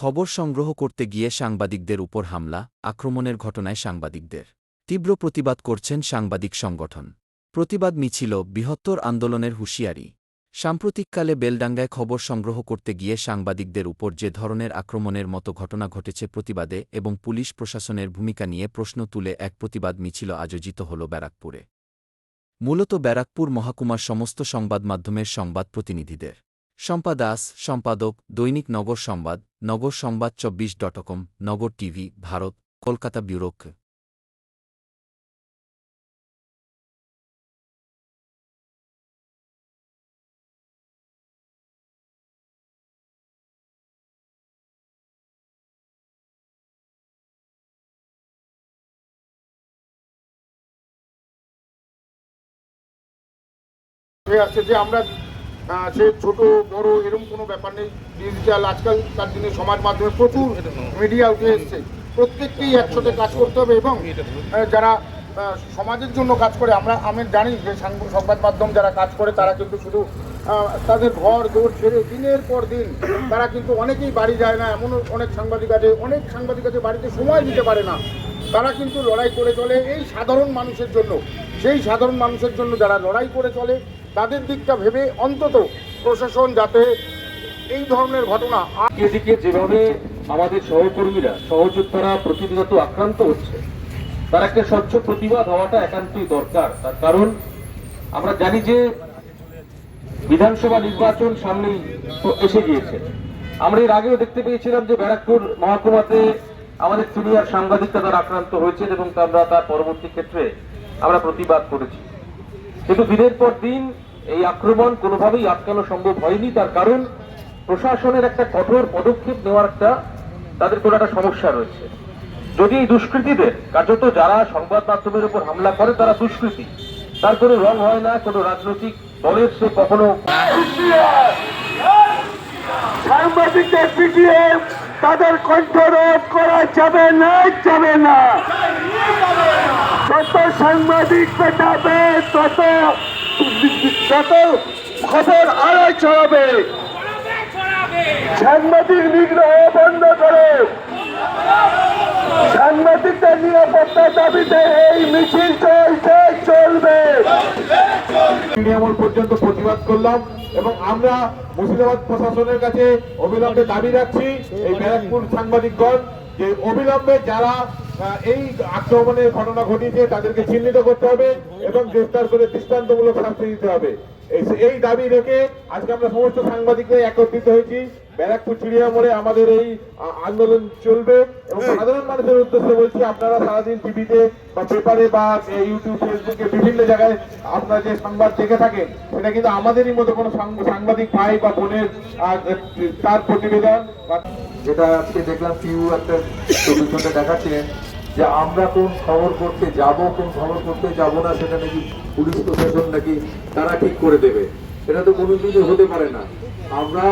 খবর সংগ্রহ করতে গিয়ে সাংবাদিকদের উপর হামলা, আক্রমণের ঘটনায় সাংবাদিকদের তীব্র প্রতিবাদ করছেন সাংবাদিক সংগঠন। প্রতিবাদ মিছিল, বৃহত্তর আন্দোলনের হুঁশিয়ারি। সাম্প্রতিককালে বেলডাঙ্গায় খবর সংগ্রহ করতে গিয়ে সাংবাদিকদের উপর যে ধরনের আক্রমণের মতো ঘটনা ঘটেছে প্রতিবাদে এবং পুলিশ প্রশাসনের ভূমিকা নিয়ে প্রশ্ন তুলে এক প্রতিবাদ মিছিল আয়োজিত হল ব্যারাকপুরে। মূলত ব্যারাকপুর মহাকুমার সমস্ত সংবাদ মাধ্যমের সংবাদ প্রতিনিধিদের শম্পা দাস সম্পাদক দৈনিক নগর সংবাদ নগর সংবাদ চব্বিশ ডটকম নগর টিভি, ভারত, কলকাতা ব্যুরোক আসছে যে আমরা সে ছোট, বড়, এরকম কোনো ব্যাপার নেই। ডিজিটাল আজকালকার দিনে সমাজ মাধ্যমে প্রচুর মিডিয়া উঠে এসছে। প্রত্যেককেই একসাথে কাজ করতে হবে এবং যারা সমাজের জন্য কাজ করে, আমরা, আমি জানি যে সাংব- সংবাদ মাধ্যম যারা কাজ করে, তারা কিন্তু শুধু তাদের ঘর দৌড় ছেড়ে দিনের পর দিন তারা কিন্তু অনেকেই বাড়ি যায় না। এমনও অনেক সাংবাদিক আছে, অনেক সাংবাদিক আছে বাড়িতে সময় দিতে পারে না। তারা কিন্তু লড়াই করে চলে এই সাধারণ মানুষের জন্য। সেই সাধারণ মানুষের জন্য যারা লড়াই করে চলে তাদের দিকটা ভেবে অন্তত প্রশাসন যাতে এই ধরনের ঘটনা এদিকে যেভাবে আমাদের সহকর্মীরা, সহযোদ্ধারা প্রতিনিয়ত আক্রান্ত হচ্ছে, তার একটা স্বচ্ছ প্রতিবাদ হওয়াটা একান্তই দরকার। তার কারণ, আমরা জানি যে বিধানসভা নির্বাচন সামনেই এসে গিয়েছে। আমরা এর আগেও দেখতে পেয়েছিলাম যে ব্যারাকপুর মহকুমাতে আমাদের সিনিয়র সাংবাদিকরা আক্রান্ত হয়েছেন এবং আমরা তার পরবর্তী ক্ষেত্রে আমরা প্রতিবাদ করেছি। কিন্তু দিনের পর দিন এই আক্রমণ কোনোভাবেই আটকানো সম্ভব হয়নি। তার কারণ, প্রশাসনের একটা কঠোর পদক্ষেপ নেওয়ার একটা, তাদের কোনো একটা সমস্যা রয়েছে। যদি এই দুষ্কৃতীদের, কার্যত যারা সংবাদ মাধ্যমের উপর হামলা করে, তারা দুষ্কৃতী, তার কোনো রং হয় না, কোনো রাজনৈতিক দলের সে কখনো সাংবাদিকদের পিটিয়ে তাদের কণ্ঠরোধ করা যাবে না যাবে না। যত সাংবাদিক পেটাবে তত তত খবর আড়াই ছড়াবে। সাংবাদিক নিগ্রহ বন্ধ করে। সাংবাদিকদের নিরাপত্তার দাবিতে এই মিছিল চলছে চলবে। পর্যন্ত প্রতিবাদ করলাম এবং আমরা মুর্শিদাবাদ প্রশাসনের কাছে অবিলম্বে দাবি রাখছি এই ব্যারাকপুর সাংবাদিকগণ যে অবিলম্বে যারা এই আক্রমণের ঘটনা ঘটিয়েছে তাদেরকে চিহ্নিত করতে হবে এবং গ্রেফতার করে দৃষ্টান্তমূলক শাস্তি দিতে হবে। এই- দাবি রেখে আজকে আমরা সমস্ত সাংবাদিকরা একত্রিত হয়েছি। ব্যারাকপুর চিড়িয়া মোড়ে আমাদের এই আন্দোলন চলবে এবং সাধারণ মানুষের উদ্দেশ্যে বলছি আপনারা সারাদিন টিভিতে বা পেপারে বা ইউটিউব ফেসবুকে বিভিন্ন জায়গায় আপনারা যে সংবাদ দেখে থাকেন সেটা কিন্তু আমাদেরই মতো কোনো সাংবাদিক ভাই বা বোনের তার প্রতিবেদন যেটা আজকে দেখলাম পিউ একটা চব্বিশ দেখাচ্ছিলেন। যে আমরা কোন খবর করতে যাব, কোন খবর করতে যাব না, সেটা নাকি পুলিশ প্রশাসন নাকি তারা ঠিক করে দেবে। সেটা তো কোনো কিছু হতে পারে না। আমরা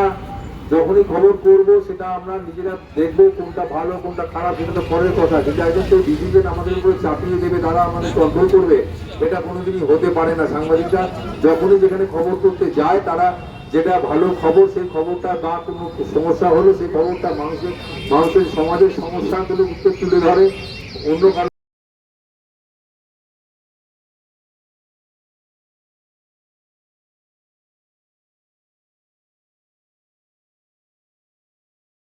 যখনই খবর করব, সেটা আমরা নিজেরা দেখব, কোনটা ভালো, কোনটা খারাপ, সেটা তো পরের কথা। কিন্তু একজন কেউ ডিসিশন আমাদের উপরে চাপিয়ে দেবে, তারা আমাদের কন্ট্রোল করবে এটা কোনোদিনই হতে পারে না। সাংবাদিকরা যখনই যেখানে খবর করতে যায়, তারা যেটা ভালো খবর, সেই খবরটা বা কোনো সমস্যা হলো সেই খবরটা মানুষের মানুষের সমাজের সমস্যাগুলো উত্তর তুলে ধরে। অন্য কারও